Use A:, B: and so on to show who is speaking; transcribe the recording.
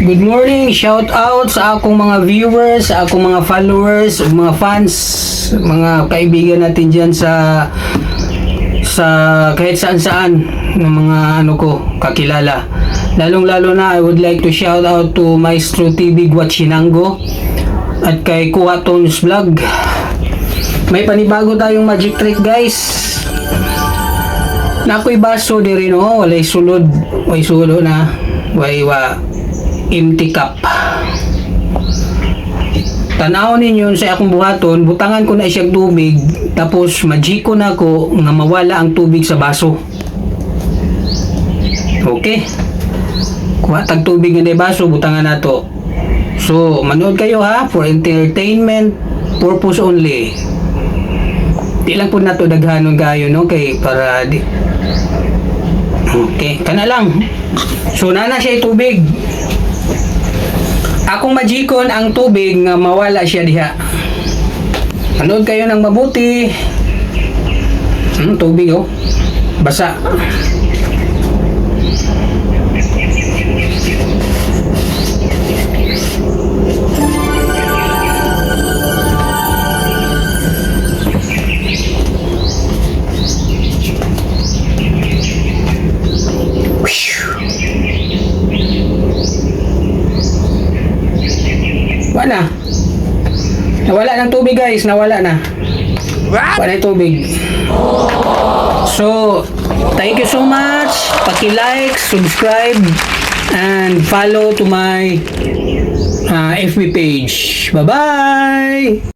A: Good morning, shout out sa akong mga viewers, sa akong mga followers, mga fans, mga kaibigan natin diyan sa sa kahit saan saan ng mga ano ko kakilala. Lalong lalo na I would like to shout out to Maestro TV Guachinango at kay Kuha Tones Vlog. May panibago tayong magic trick guys. Nakoy baso di rin oh, walay sulod, way sulod na, way wa empty cup. Tanaw ninyo sa akong buhaton, butangan ko na siyang tubig, tapos majiko na ko nga mawala ang tubig sa baso. Okay. Kuha tag tubig nga baso, butangan na to. So, manood kayo ha, for entertainment purpose only. Di lang po na to daghanon kayo, no? Kay para di... Okay, kana lang. So, nana siya tubig. Akong majikon ang tubig nga mawala siya diha. Manood kayo ng mabuti. Hmm, tubig oh. Basa. Wala. Nawala ng tubig guys, nawala na. Wala yung tubig. So, thank you so much. Paki-like, subscribe, and follow to my uh, FB page. Bye-bye!